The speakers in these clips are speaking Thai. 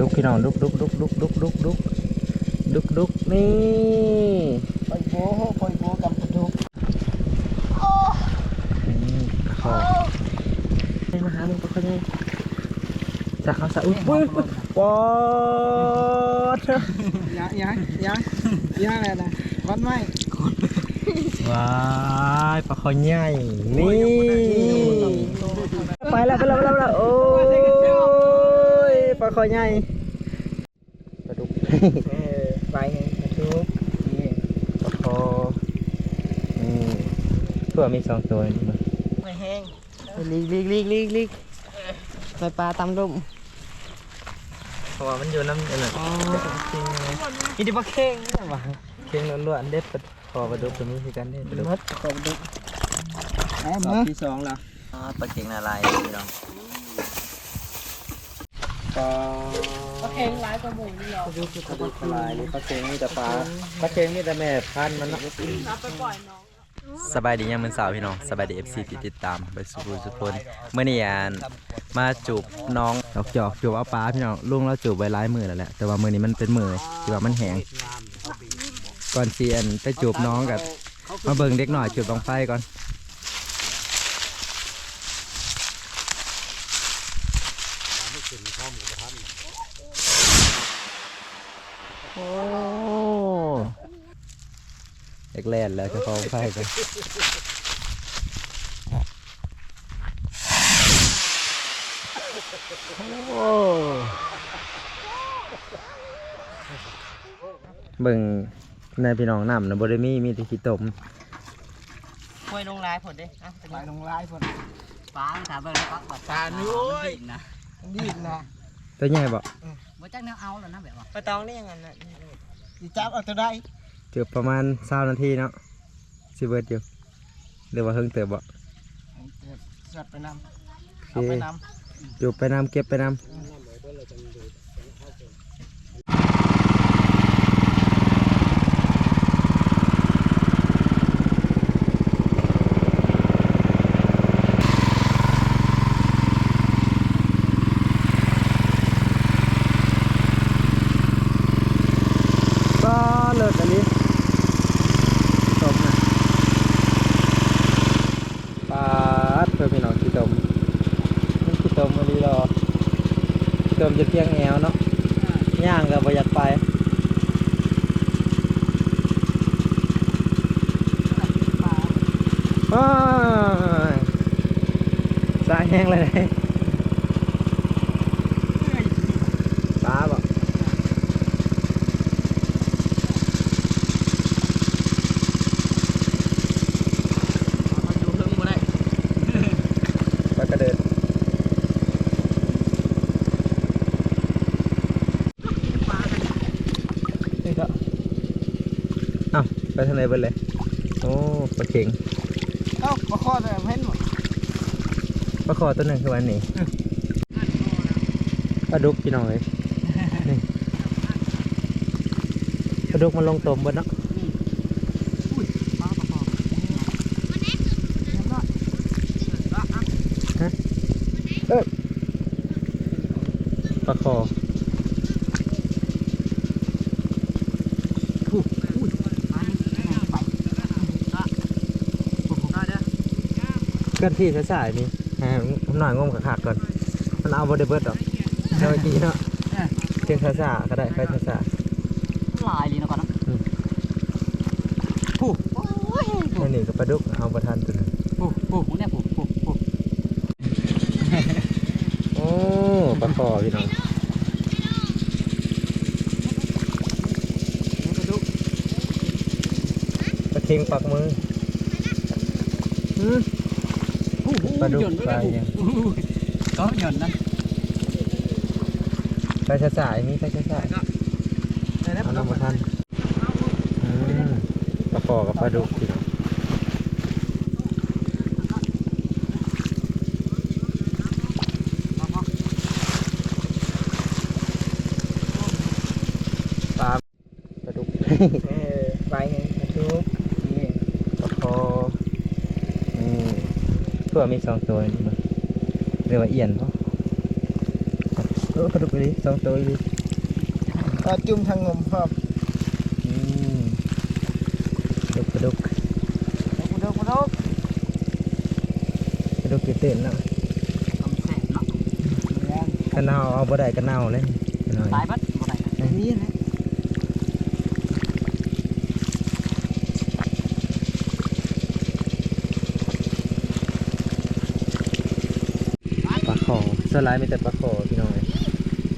ดุกพี่น้องดุกดุกดุกดุกดุกดุกดุกดุกดุกนี่ปล่อยโบปล่อยโบกับปลาดุกนี่ขอให้มาหามึงปะคนนี้จะเขาสะอุ้ยปุ้ยปุ้ยปอดยังยังยังยังอะไรนะวัดไหมว้ายปลาคอใหญ่นี่ไปแล้วไปแล้วไปแล้วไปแล้วโอ้ยปลา คอใหญ่ปลาดุกเออไปไงปลาดุกนี่ปลาคอนี่เพื่อมีสองตัวนี่มาไม่แห้งลีกลีกลีกลีกลีกไปปลาตำดุมเพราะว่ามันอยู่น้ำนั่นน่ะกินดิบะเข่งนี่หว่าเข่งล้วนๆเด็ดปลาคอปลาดุกตัวนี้คือกันเด็ดปลาดุกมัดขอบดุกแอมรอบนะที่สองแล้วปลาเข่งนาลายพี่น้อง ปลาปลาเค็งร้ายกว่าหมูนี่หรอปลาดุกปลาดุกนาลายนี่ปลาเข่งมีแต่ปลาปลาเข่งมีแต่แม่พันธุ์มันเนาะรับไปปล่อยน้องสบายดียังมือสาวพี่น้องสบายดี FC ที่ติดตามไปสุภูสุพนเมื่อนี้อ่านมาจูบน้องดอกจอกจูบเอาปลาพี่น้องลุงเราจูบไว้ร้ายมือแล้วแหละแต่ว่ามือนี้มันเป็นมือที่ว่ามันแห้งก่อนเซียนไปจูบน้องกับมาเบิ่งเด็กหน่อยจูบลองไฟก่อน โอ้ เด็กแล่นแล้วจะฟองไฟกันโอ้เบิ่งในพี่น้องน้ำนะบริมีมีแต่ขี้ตมป่วยลงร้ายผลดิอะไปลงลายคนฟ้าถามเบิ่งปักบัดปลานุ้ยนะดีนะตัวใหญ่บ่บ่จักแนวเอาแล้วนะแบบว่าปลาตองนี่ยังไงนะดีจับเอาตัวได้ เกือบประมาณเศร้านาทีเนาะสิเบิดอยู่หรือว่าเฮิงเติบบ่สัตว์ไปนำโอเอาเคไปนจูบไปน้ำเก็บไปน้ำก็เลิกอันนี้จบนะปาดเพื่อพี่น้องขี้ตม มันคือเติมมาดีรอ เติมจะเพียงแอวเนาะย่างกับประหยัดไปอ้ายสายแห้งเลยนะปลาบ่ อยู่เพิ่งบ่ได้ ปลากระเดิดนี่ก็อ้าวไป ทางไหนเบิดเลยโอ้ปลาเข็งำเอ้ามาข้อแต่เพ้นหมดปลาคอตัวหนึ่งคือวันนี้ปลาดุกพี่น้องเลยนี่ปลาดุกมันลงตมบนเนาะเออปลาคอ เคลื่อนที่สายๆนี่ฮะผมหน่อยงมกับขากก่อน มันเอาบไดเบิร์ดหรอกเมื่อกี้เนาะเพียงสาๆก็ได้ไปสาลายลีนะก่อนนะๆนั่นนี่ก็ปลาดุกเอาประทันตัวนึงปุ๊บปุ๊บเนี่ยปุ๊บปุ๊บปุ๊บโอ้ปลาคอพี่น้องปลาเค็งปักมือหืม ปลาดุกปลาอย่างก็หย่อนนั่นไปสายนี่ไปสายเอาน้ำประทันปลาคอกับปลาดุกพี่น้องปลาปลาดุกไปไงปลาดุกนี่ปลาคอ เพื่อมีสองตัวเรียกว่าเอียนเนาะเออกระดูกเลยสองตัวเลยจุ่มทางงมครับกระดูกกระดูกกระดูกกระดูกกระดูกกี่เต็นเนาะกระนาวเอาบ่ได้กระนาวเลยตายปั๊บบ่ได้นี่นะ คอสไลด์มีแต่ปลาคอพี่น้อย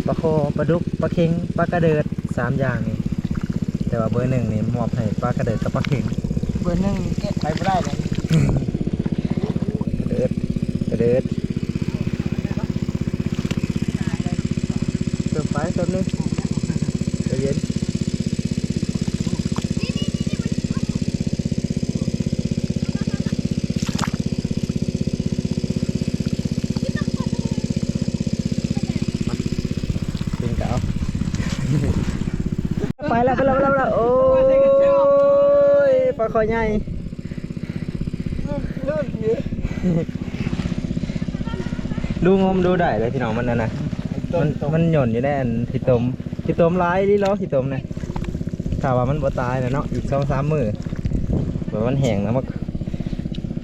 ปลาคอปลาดุกปลาเค็งปลากระเดิดสามอย่างนี่แต่ว่าเบอร์หนึ่งนี่มอบให้ปลากระเดิดกับปลาเค็งเบอร์หนึ่งเก็บไปไม่ได้เลยกระเดิดกระเดิดเติมไปตัวนึงใจเย็นกินเก่าไปแล้วไปแล้วไปแล้วไปแล้วโอ้ยปลาค อใหญ่ลื่นอยู่ดูงมดูได้เลยพี่น้องมันนั่นนะมันมันหย่อนอยู่ในอันที่ต้มที่ต้มร้ายนี่ล้อที่ต้มนะถ้าว่ามันบ่ตายนะเนาะอีกสองสามมือแบบมันแห้งนะมัน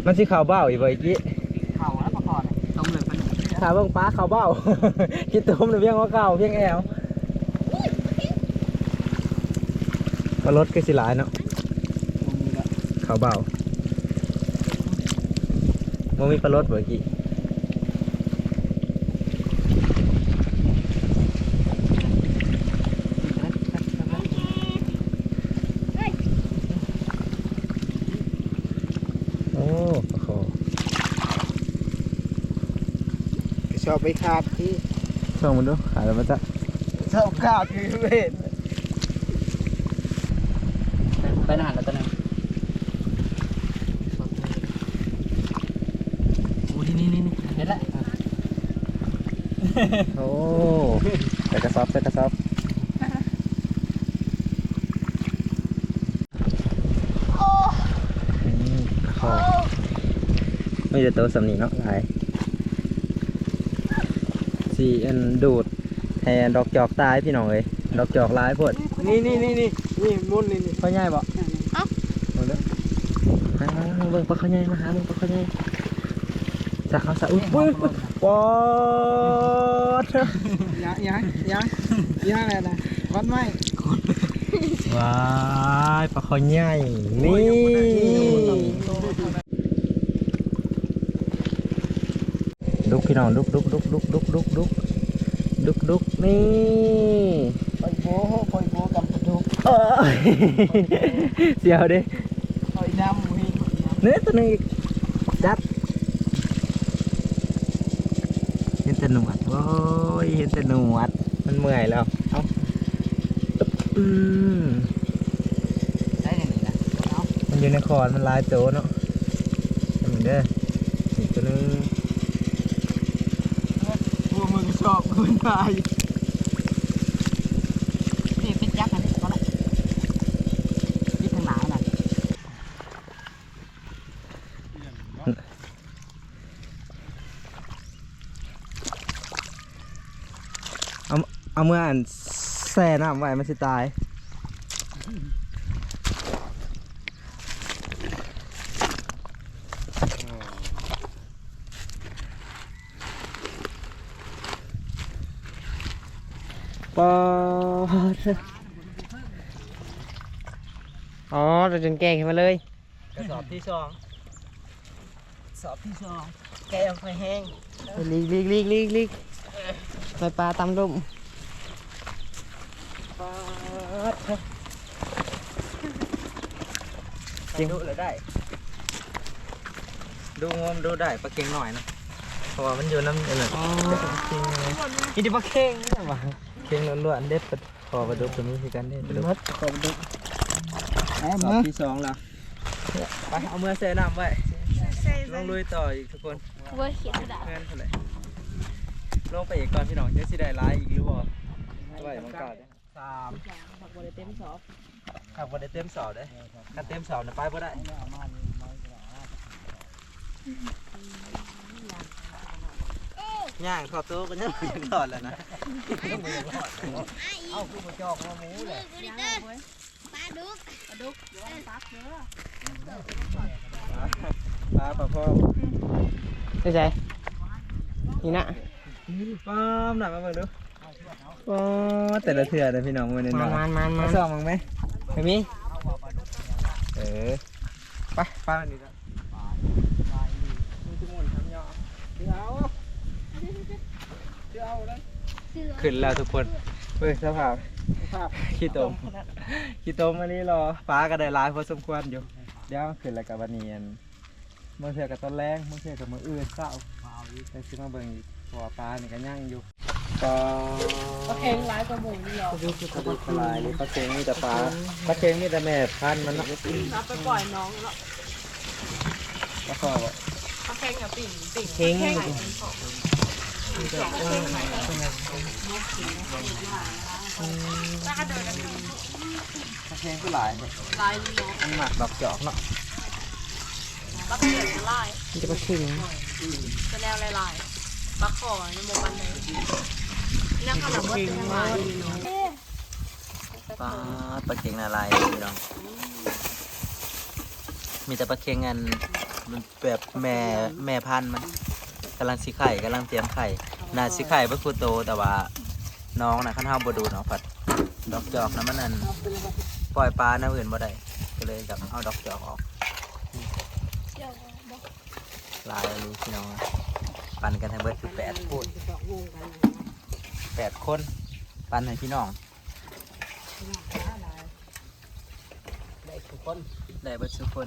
มันสิข่าวเบ้าอีกบ่อีกกี้เข้าแล้วประคอเนี่ยต้องเลยเป็นถ้าเบิ่งปลาข่าวเบ้าที่ต้มเนี่ยเพียงว่าเก่าเพียงแอวปลารสก็สิหลายเนาะ ข่าวเบ้าบ่มีปลารสบ่อีกกี้โอ้ปลาคอชอบไปขาดที่ช่องมันดูขายแล้วมันจะชอบขาดที่เว้นไปนานแล้วตอนนั้นโอ้นี่นี่นี่เห็นแล้ว โอ้ใส่กระสอบใส่กระสอบอืมคอไม่ได้ตัวสำนีเนาะหลายสีอันดูดแทนดอกจอกตายพี่น้องเอ้ยดอกจอกหลายพวดนี่นี่นี่นี่นี่มุนนี่นี่พ่อใหญ่บ่เอาเด้อมาเบิ่งปลาข้าวใหญ่มาหาเบิ่งปลาข้าวใหญ่ สะเอาสะอุ้ยปุ้ยปุ้ยปอดยังยังยังยังอะไรนะวัดไหมว้ายปลาคอใหญ่ แต่หนวดโอ้ยเห็นแต่หนวด มันเมื่อยแล้วเอาตึ๊บอืมได้อย่างนี้นะเอามันอยู่ในคอนมันลายโตเนาะทำเหมือนเด้ออีกตัวหนึงพวกมึงชอบคุณนาย นี่เป็นยักษ์อันนี้ก็ได้ที่ทางหนาน่ะ เอาเมื่ออันแซ่น้ำไว้มันสิตายปอดอ๋อเราจนแกงขึ้นมาเลย กระสอบที่สองสอบที่สองแกเอาไปแห้งลีกลีกลีกลีกลีกไปปลาตำลุ่มปาด จริงดูเลยได้ ดูงมดูได้ปลาเค็งหน่อยนะเพราะว่ามันอยู่น้ำเอ็นกินดิปลาเค็งนี่หว่าเค็งล้วนๆเด็ดปลาขอปลาดุกตัวนี้คือกันเด็ดปลาดุกมัดขอบดุกเอารอมาบที่สองแล้วไปเอามือเสน้ำไว้ลงลุยต่ออีกทุกคนว่าเขียนกระดาษเพื่อนเท่าไหร่ลงไปอีกก่อนพี่น้องจะสิได้ไลายอีกหรือเปล่าว่าอย่างมันเก่าเด้อสามหากว่าได้เต็มสอบ หากว่าได้เต็มสอบได้ถ้าเต็มสอบนะไปบ่ได้ย่างทอดโต๊ะก็ยังไม่ทอดแล้วนะเอาคือบ่จอกมาหมูเลยปลาดุกปลาดุกเดี๋ยวว่าปลาเด้อปลาปลาพ่อใช่ใช่นี่นะป้อมหน่อยมาเบิ่งดูป้อมแต่ละเถื่อนะพี่น้องมันนี่มาเนาะมามามามาส่องมั้งไหม ไม่มีเออไปไปมันดีแล้วขึ้นแล้วทุกคนเฮ้ยสภาพขี้ตมขี้ตมอันนี้รอฟ้าก็ได้ร้ายพอสมควรอยู่ เดี๋ยวขึ้นแล้วกับวันนี้อันเมื่อเทื่อกับต้นแรงเมื่อเทื่อกับมืออื่นเศร้าไปซื้อมาเบิ่งอีกพราะวปลานี่ก็ย่างอยู่ ปลาปลาเค็งหลายกว่าหมูนี่หรอดูกระดูกลายนี่ปลาเค็งมีแต่ปลาปลาเค็งมีแต่แม่พันธุ์มันเนาะนับไปปล่อยน้องแล้วปลาคอบ่ปลาเค็งอะปิ่งปิ่งเค็งปลาเค็งก็หลายเนี่ยลายเนาะมันหมักดอกจอกเนาะปลาเค็งจะลายมันจะมาขึ้นจะแนวลายลายปลาขอในหมู่บ้านเลย ปลายเนาะปลาเค็งนาลายพี่น้อง มีแต่ปลาเค็งอันมันแบบแม่แม่พันธุ์มันกำลังสิไข่กำลังเตรียมไข่น่าสิไข่เพื่อคูโตแต่ว่าน้องนะขั้นห้าบดูเนาะผัดดอกจอกนะมันนั่นปล่อยปลานะอื่นบ่ได้ก็เลยกับเอาดอกจอกออกลายอันนี้พี่น้องปั่นกันทั้งเบิดคือแปดคน แปดคนปั่นให้พี่น้อง ได้ทุกคนได้เบิดทุกคน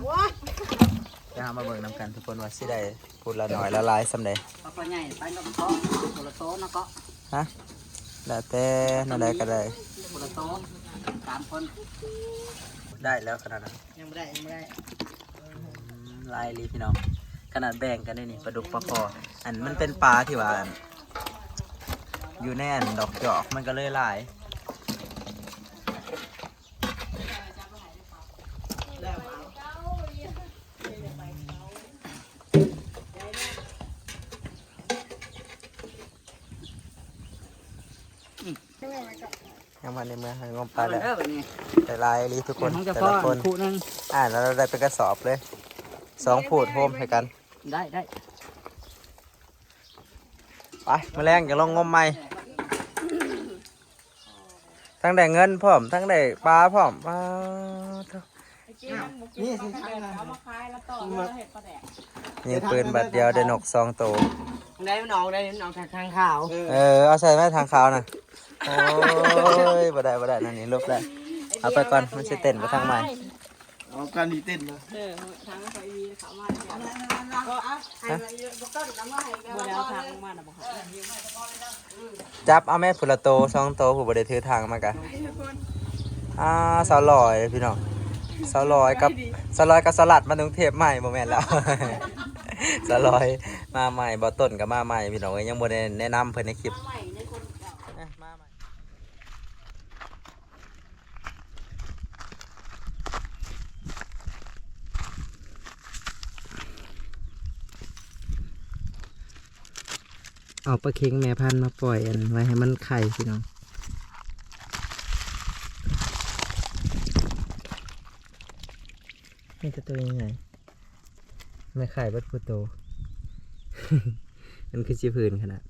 จะมาเบิ่งนำกันทุกคนว่าสิได้พูดละหน่อยละลายสำเร็จปลาปลาใหญ่ไปนกโต๊ะคนละโต๊ะนะก็ฮะแล้วแต่นั่นใดก็ได้คนละโต๊ะสามคน ได้แล้วขนาดนั้นยังไม่ได้ยังไม่ได้อืมลายลีพี่น้องขนาดแบ่งกันได้นี่ปลาดุกปลาคออันมันเป็นปลาที่ว่า อยู่แน่นดอกจอกมันก็เลยลายยังมาในเมืองให้งมปลาแล้วเด้อแบบนี้แต่ลายลีทุกคนมันจะแต่พ่อละคนคู่นึงอ่าแล้วเราได้เป็นกระสอบเลยสองผูดโฮมให้กัน ได้ได้ไปมาแรงอย่าลองงมใหม่ ทั้งได้เงินพร้อม ทั้งได้ปลาพร้อมปลาเถอะนี่สิข้างหน้าเอามาคายแล้วต่อแล้วเห็ดปลาแดกยิงปืนบัดเดียวได้นกสองตัวได้มันออกได้มันออกทางทางข่าวเออเอาใส่ไม้ทางขาวนะโอ้ยบ่ได้บ่ได้นั่นนี่ลบแล้วเอาไปก่อนมันจะเต้นไปทางใหม่ เอาการดีเต้นมาเออทางไฟวีเขามาเนี่ยก็เอาให้มาเยอะก็บ่แล้วทางมาน่ะบ่ค่ะจับเอาแม่ผุละโตสองโตผู้บริถือทางมากะอ่าสาวลอยพี่น้องสาวลอยกับสาวลอยกับสลัดมาถึงเทพใหม่โมแมนแล้วสาวลอยมาใหม่บ่ต้นกับมาใหม่พี่น้องเอ้ยยังบ่ได้แนะนำเพิ่นในคลิป ใหม่ในคนเก่า อะมาใหม่ เอาปลาเค็งแม่พันธุ์มาปล่อยอันไว้ให้มันไข่พี่น้องนี่จะตัวยังไงไม่ไข่บัดพูโต มันคือชีพื้นขนาด